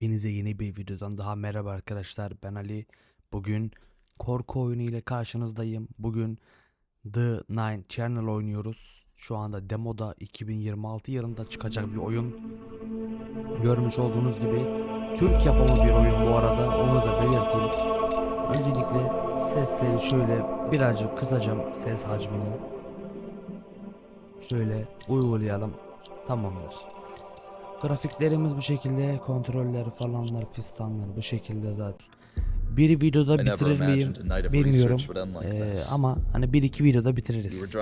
Hepinize yeni bir videodan daha merhaba arkadaşlar. Ben Ali. Bugün korku oyunu ile karşınızdayım. Bugün The Nine Channel oynuyoruz. Şu anda demoda 2026 yılında çıkacak bir oyun. Görmüş olduğunuz gibi Türk yapımı bir oyun bu arada. Onu da belirteyim. Öncelikle sesleri şöyle birazcık kısacağım ses hacmini. Şöyle uygulayalım. Tamamdır. Grafiklerimiz bu şekilde, kontroller falanlar, fistanlar bu şekilde zaten. Bir videoda bitirir miyim bilmiyorum. Ee, ama hani bir iki videoda bitiririz.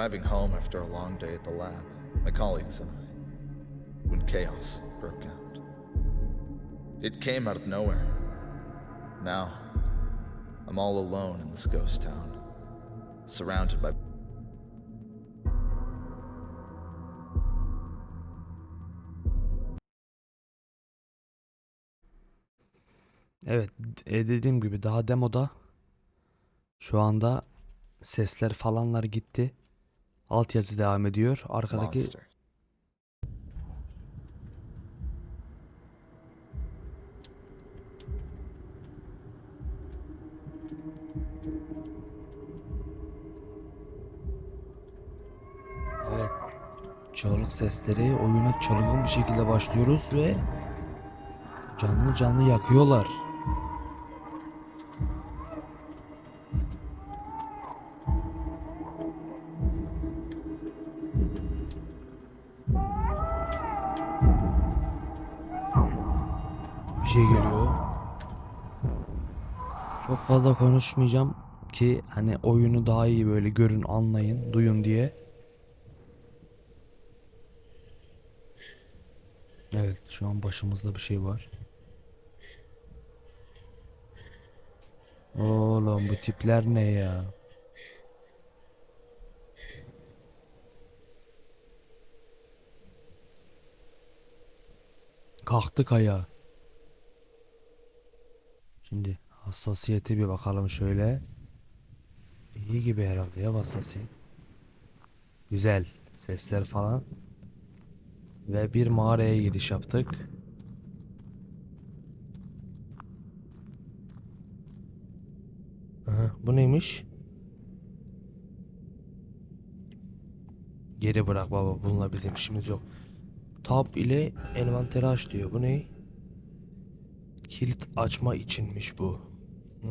It came out of nowhere. Now, I'm all alone in this ghost town, surrounded by Evet, e, dediğim gibi daha demoda. Şu anda sesler falanlar gitti. Altyazı devam ediyor. Arkadaki monsters. Evet. Çığlık sesleri oyuna çılgın bir şekilde başlıyoruz ve canlı canlı yakıyorlar. Çok fazla konuşmayacağım ki hani oyunu daha iyi böyle görün, anlayın, duyun diye. Evet, şu an başımızda bir şey var. Oğlum bu tipler ne ya? Kalktık ayağa. Şimdi hassasiyete bir bakalım şöyle. İyi gibi herhalde ya hassasiyet. Güzel. Sesler falan. Ve bir mağaraya giriş yaptık. Aha, bu neymiş? Geri bırak baba bununla bizim işimiz yok. Tab ile envanteri aç diyor. Bu ne? Kilit açma içinmiş bu. Hmm.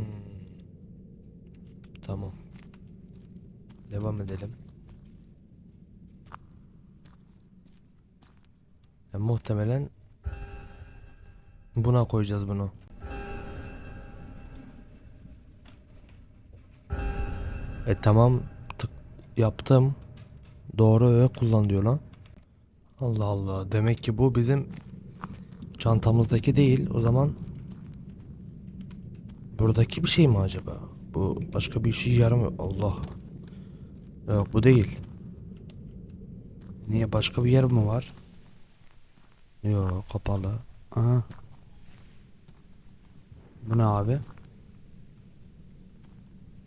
Tamam. Devam edelim. Ya muhtemelen buna koyacağız bunu. E tamam tık yaptım. Doğru öğe kullan diyor lan. Allah Allah. Demek ki bu bizim çantamızdaki değil. O zaman buradaki bir şey mi acaba? Bu başka bir işe yaramıyor. Allah. Yok bu değil. Niye başka bir yer mi var? Yok kapalı. Aha. Bu ne abi?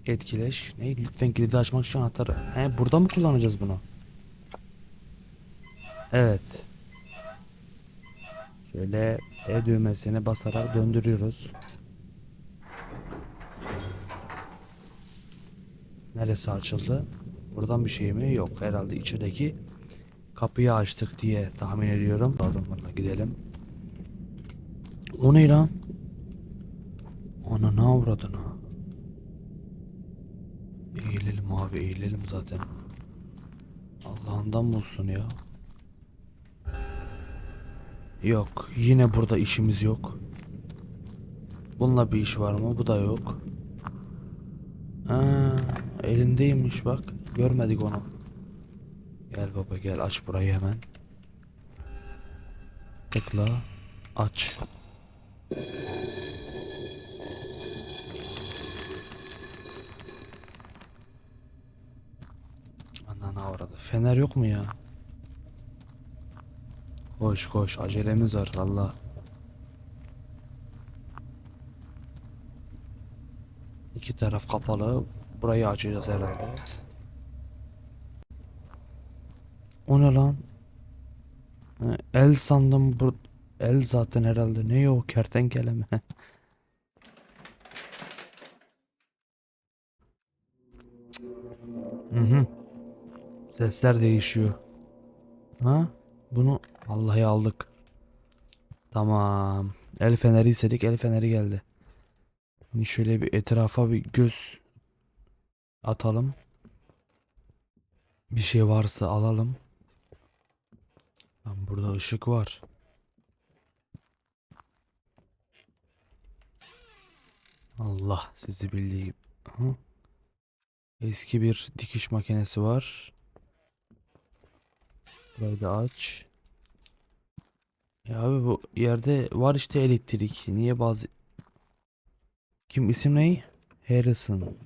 Etkileş. Ne? Lütfen kilidi açmak için anahtarı. He burada mı kullanacağız bunu? Evet. Şöyle E düğmesine basarak döndürüyoruz. Neresi açıldı? Buradan bir şey mi? Yok herhalde içerideki kapıyı açtık diye tahmin ediyorum. Adımlarla gidelim. O ne lan? Ana ne avradına? Eğilelim abi eğilelim zaten. Allah'ından bulsun ya. Yok yine burada işimiz yok. Bununla bir iş var mı? Bu da yok. Aa, elindeymiş bak. Görmedik onu. Gel baba gel aç burayı hemen. Tıkla aç. Ananı avradı. Fener yok mu ya? Koş koş acelemiz var valla. İki taraf kapalı. Burayı açacağız herhalde. O ne lan? El sandım bu el zaten herhalde. Ne o kertenkele mi? Hı hı. Sesler değişiyor. Ha? Bunu vallahi aldık. Tamam. El feneri istedik. El feneri geldi. Şimdi şöyle bir etrafa bir göz atalım. Bir şey varsa alalım. Lan burada ışık var. Allah sizi bildiği. Eski bir dikiş makinesi var. Burayı da aç. Ya abi bu yerde var işte elektrik. Niye bazı... Kim isim ne? Harrison.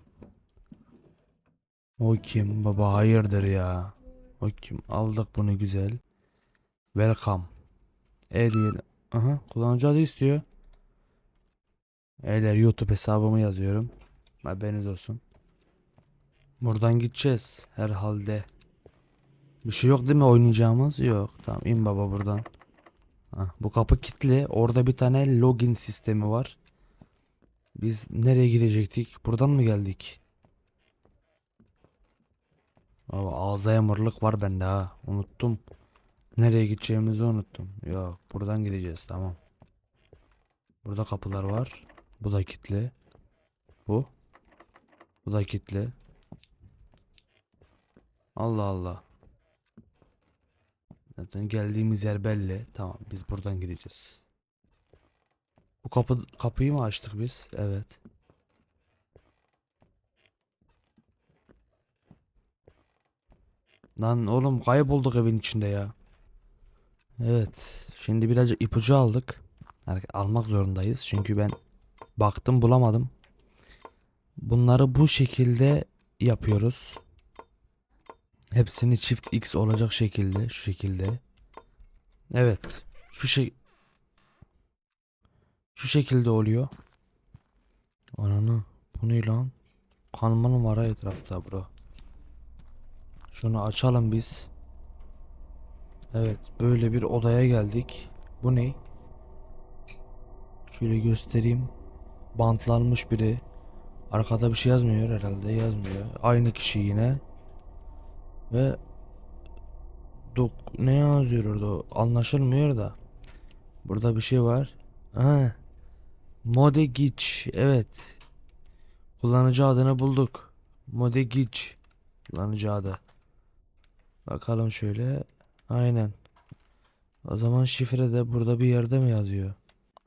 O kim baba hayırdır ya. O kim? Aldık bunu güzel. Welcome. E. Aha kullanıcı adı istiyor. Eğer YouTube hesabımı yazıyorum. Haberiniz olsun. Buradan gideceğiz herhalde. Bir şey yok değil mi oynayacağımız? Yok. Tamam in baba buradan. Hah, bu kapı kilitli. Orada bir tane login sistemi var. Biz nereye gidecektik? Buradan mı geldik? Baba Alzheimer'lık var bende ha. Unuttum. Nereye gideceğimizi unuttum. Yok buradan gideceğiz tamam. Burada kapılar var. Bu da kilitli. Bu. Bu da kilitli. Allah Allah. Zaten geldiğimiz yer belli. Tamam biz buradan gideceğiz. Bu kapı kapıyı mı açtık biz? Evet. Lan oğlum kaybolduk evin içinde ya. Evet. Şimdi birazcık ipucu aldık. Yani almak zorundayız. Çünkü ben baktım bulamadım. Bunları bu şekilde yapıyoruz. Hepsini çift x olacak şekilde. Şu şekilde. Evet. Şu şey şu şekilde oluyor. Ananı. Bu ne lan? Kanman var etrafta bro. Şunu açalım biz. Evet, böyle bir odaya geldik. Bu ne? Şöyle göstereyim. Bantlanmış biri. Arkada bir şey yazmıyor herhalde, yazmıyor. Aynı kişi yine. Ve dok ne yazıyor orada? Anlaşılmıyor da. Burada bir şey var. Ha. Mode Giç. Evet. Kullanıcı adını bulduk. Mode Giç. Kullanıcı adı. Bakalım şöyle. Aynen. O zaman şifre de burada bir yerde mi yazıyor?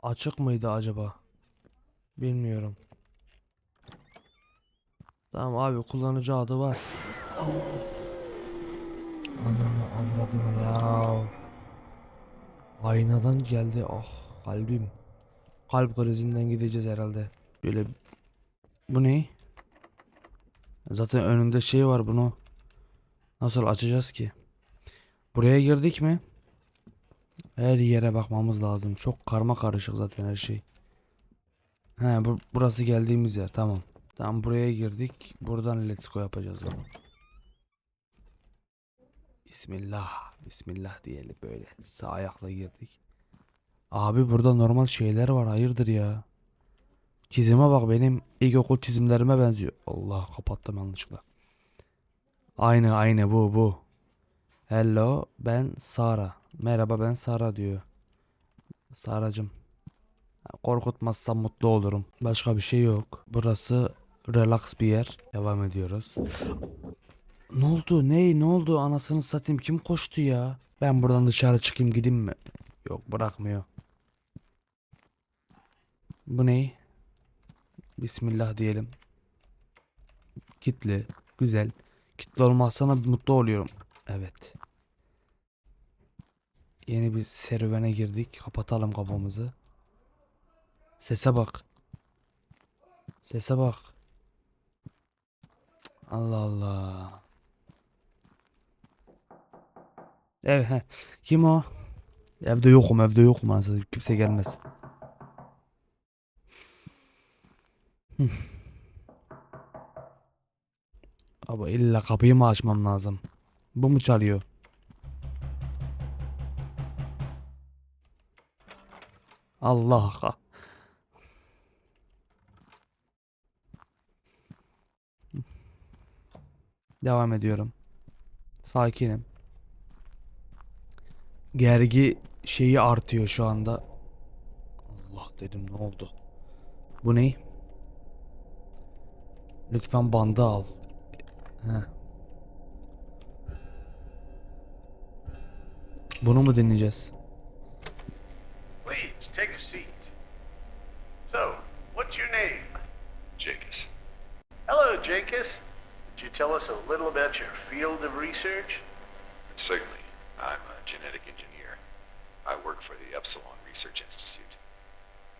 Açık mıydı acaba? Bilmiyorum. Tamam abi kullanıcı adı var. Ananı avradını ya. Aynadan geldi. Ah kalbim. Kalp krizinden gideceğiz herhalde. Böyle bu ne? Zaten önünde şey var bunu. Nasıl açacağız ki? Buraya girdik mi? Her yere bakmamız lazım. Çok karma karışık zaten her şey. He bu, burası geldiğimiz yer tamam. Tamam buraya girdik. Buradan let's go yapacağız. Bismillah. Bismillah diyelim böyle. Sağ ayakla girdik. Abi burada normal şeyler var. Hayırdır ya? Çizime bak benim ilkokul çizimlerime benziyor. Allah kapattım yanlışlıkla. Aynı aynı bu bu. Hello ben Sara. Merhaba ben Sara diyor. Saracım. Korkutmazsam mutlu olurum. Başka bir şey yok. Burası relax bir yer. Devam ediyoruz. Ne oldu? Ne? Ne oldu? Anasını satayım. Kim koştu ya? Ben buradan dışarı çıkayım gideyim mi? Yok bırakmıyor. Bu ne? Bismillah diyelim. Kitli. Güzel. Kitli olmazsana mutlu oluyorum. Evet. Yeni bir serüvene girdik. Kapatalım kapımızı. Sese bak. Sese bak. Allah Allah. Ev. Kim o? Evde yokum evde yokum anasını kimse gelmez. Ama illa kapıyı mı açmam lazım? Bu mu çalıyor? Allah. Devam ediyorum. Sakinim. Gergi şeyi artıyor şu anda. Allah dedim ne oldu? Bu ne? Lütfen bandı al. Heh. Bunu mu dinleyeceğiz? Please, take a seat. So, what's your name? Jacobs. Hello, Jacobs. Could you tell us a little about your field of research? Certainly. I'm a genetic engineer. I work for the Epsilon Research Institute.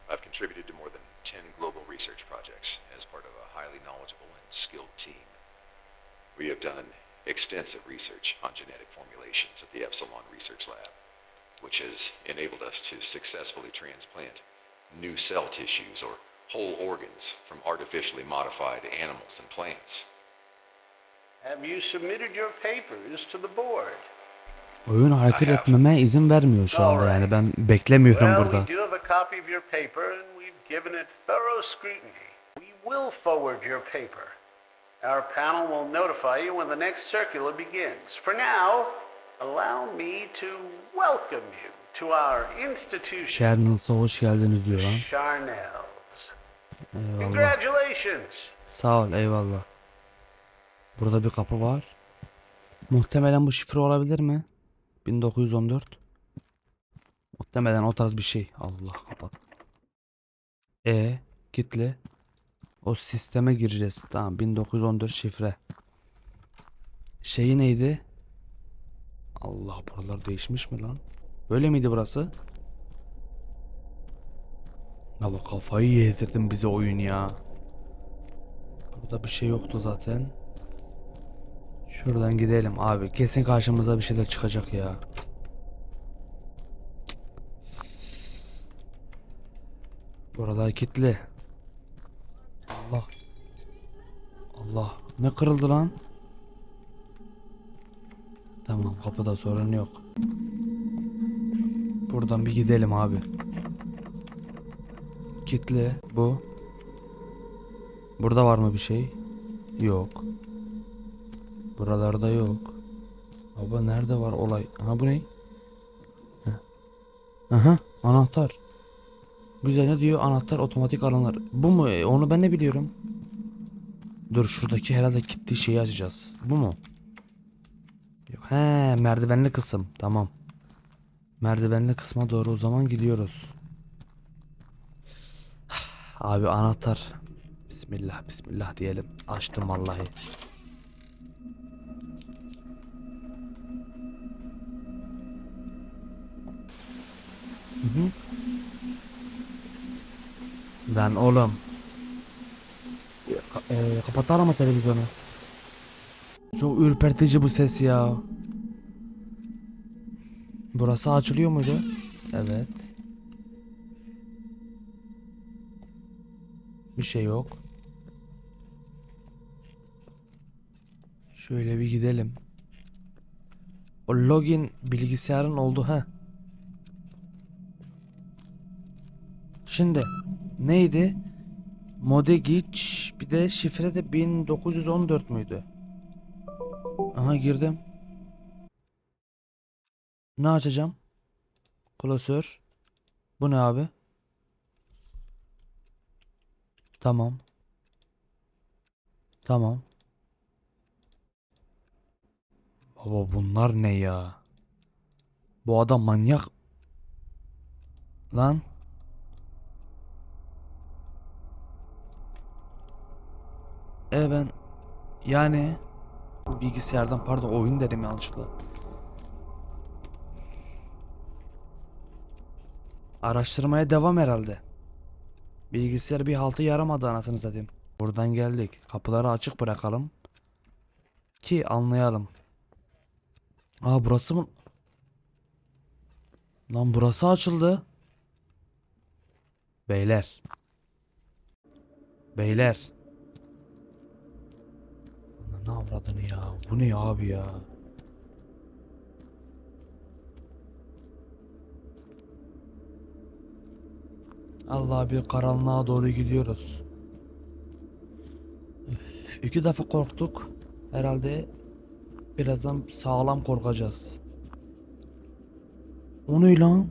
I've contributed to more than 10 global research projects as part of a highly knowledgeable and skilled team. We have done extensive research on genetic formulations at the Epsilon Research Lab, which has enabled us to successfully transplant new cell tissues or whole organs from artificially modified animals and plants. Have you submitted your papers to the board? Oyun hareket etmeme izin vermiyor şu anda yani ben beklemiyorum Well, burada. we do have a copy of your paper, and we've given it thorough scrutiny. We will forward your paper. Our panel will notify you when the next circular begins. For now, allow me to welcome you to our institution, Chernals'a hoş geldiniz diyor lan. Charnels. Eyvallah. Congratulations! Sağ ol eyvallah. Burada bir kapı var. Muhtemelen bu şifre olabilir mi? 1914. Muhtemelen o tarz bir şey. Allah kapat. E kitle. O sisteme gireceğiz. Tamam 1914 şifre. Şeyi neydi? Allah buralar değişmiş mi lan? Böyle miydi burası? Bak kafayı yedirdin bize oyun ya. Burada bir şey yoktu zaten. Şuradan gidelim abi. Kesin karşımıza bir şeyler çıkacak ya. Buralar kilitli. Allah. Allah. Ne kırıldı lan? Tamam kapıda sorun yok. Buradan bir gidelim abi. Kitli bu. Burada var mı bir şey? Yok. Buralarda yok. Baba nerede var olay? Aha bu ne? Aha anahtar. Güzel ne diyor? Anahtar otomatik alınır. Bu mu? Onu ben de biliyorum. Dur şuradaki herhalde kilitli şeyi açacağız. Bu mu? Yok. He merdivenli kısım. Tamam. Merdivenli kısma doğru o zaman gidiyoruz. Abi anahtar. Bismillah bismillah diyelim. Açtım vallahi. Hı hı. Lan oğlum. Ya, ka- e, kapatar mı televizyonu? Çok ürpertici bu ses ya. Burası açılıyor muydu? Evet. Bir şey yok. Şöyle bir gidelim. O login bilgisayarın oldu ha. Şimdi neydi? Mode bir de şifre de 1914 müydü? Aha girdim. Ne açacağım? Klasör. Bu ne abi? Tamam. Tamam. Baba bunlar ne ya? Bu adam manyak. Lan. E ben yani bilgisayardan pardon oyun dedim yanlışlıkla. Araştırmaya devam herhalde. Bilgisayar bir haltı yaramadı anasını satayım. Buradan geldik. Kapıları açık bırakalım. Ki anlayalım. Aa burası mı? Lan burası açıldı. Beyler. Beyler. Ne avradını ya? Bu ne abi ya? Allah bir karanlığa doğru gidiyoruz. İki defa korktuk. Herhalde birazdan sağlam korkacağız. O ne lan?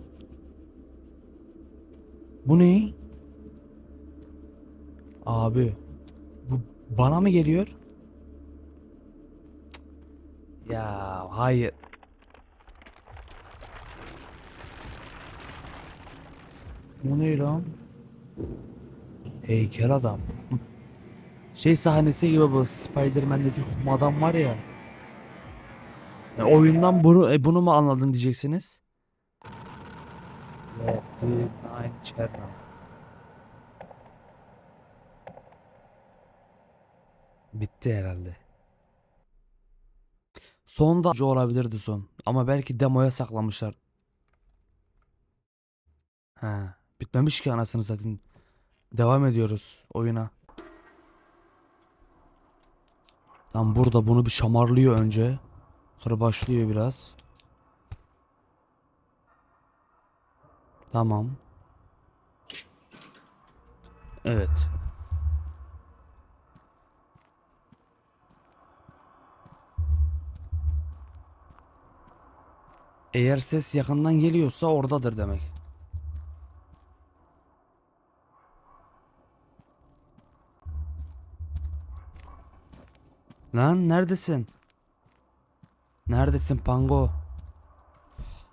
Bu ne? Abi bu bana mı geliyor? Cık. Ya hayır. Bu ne lan? Heykel adam. Şey sahnesi gibi bu Spider-Man'deki kum adam var ya. E, oyundan bunu e, bunu mu anladın diyeceksiniz? Let the night. Bitti herhalde. Son da olabilirdi son. Ama belki demoya saklamışlar. Ha, bitmemiş ki anasını satayım. Devam ediyoruz oyuna. Tam burada bunu bir şamarlıyor önce. Kırbaçlıyor biraz. Tamam. Evet. Eğer ses yakından geliyorsa oradadır demek. Lan neredesin? Neredesin Pango?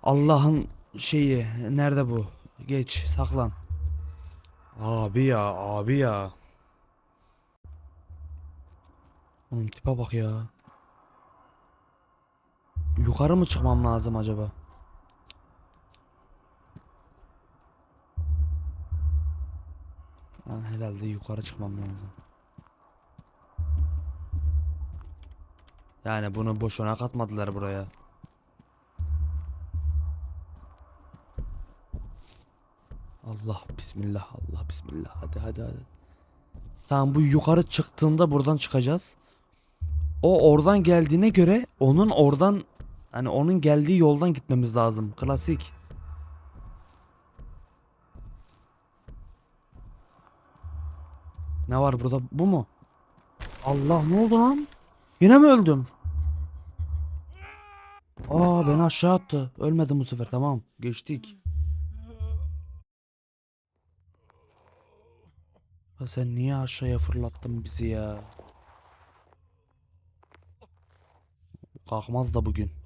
Allah'ın şeyi nerede bu? Geç saklan. Abi ya abi ya. Oğlum tipe bak ya. Yukarı mı çıkmam lazım acaba? Ha, herhalde yukarı çıkmam lazım. Yani bunu boşuna katmadılar buraya. Allah bismillah Allah bismillah hadi hadi hadi. Tamam bu yukarı çıktığında buradan çıkacağız. O oradan geldiğine göre onun oradan hani onun geldiği yoldan gitmemiz lazım. Klasik. Ne var burada? Bu mu? Allah ne oldu lan? Yine mi öldüm? Aa beni aşağı attı. Ölmedim bu sefer tamam. Geçtik. Ya sen niye aşağıya fırlattın bizi ya? Kalkmaz da bugün.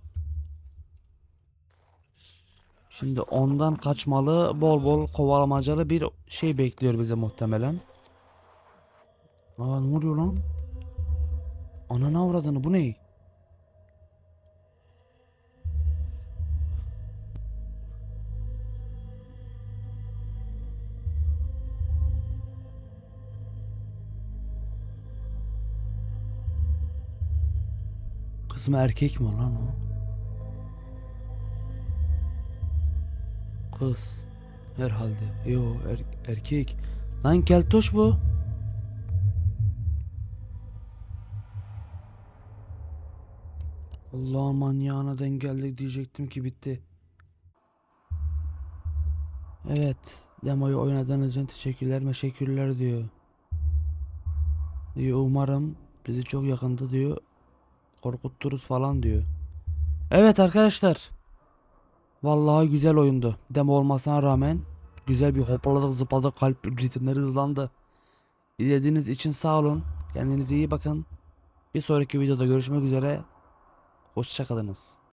Şimdi ondan kaçmalı, bol bol kovalamacalı bir şey bekliyor bizi muhtemelen. Aa ne oluyor lan? Ananı avradını bu ne? Kız mı erkek mi lan o? Kız. Herhalde. Yo er- erkek. Lan keltoş bu. Allah'ın manyağına denk geldik diyecektim ki bitti. Evet. Demoyu oynadığınız için teşekkürler meşekkürler diyor. Diyor umarım bizi çok yakında diyor korkutturuz falan diyor. Evet arkadaşlar. Vallahi güzel oyundu. Demo olmasına rağmen güzel bir hopladık zıpladık kalp ritimleri hızlandı. İzlediğiniz için sağ olun. Kendinize iyi bakın. Bir sonraki videoda görüşmek üzere. Hoşçakalınız.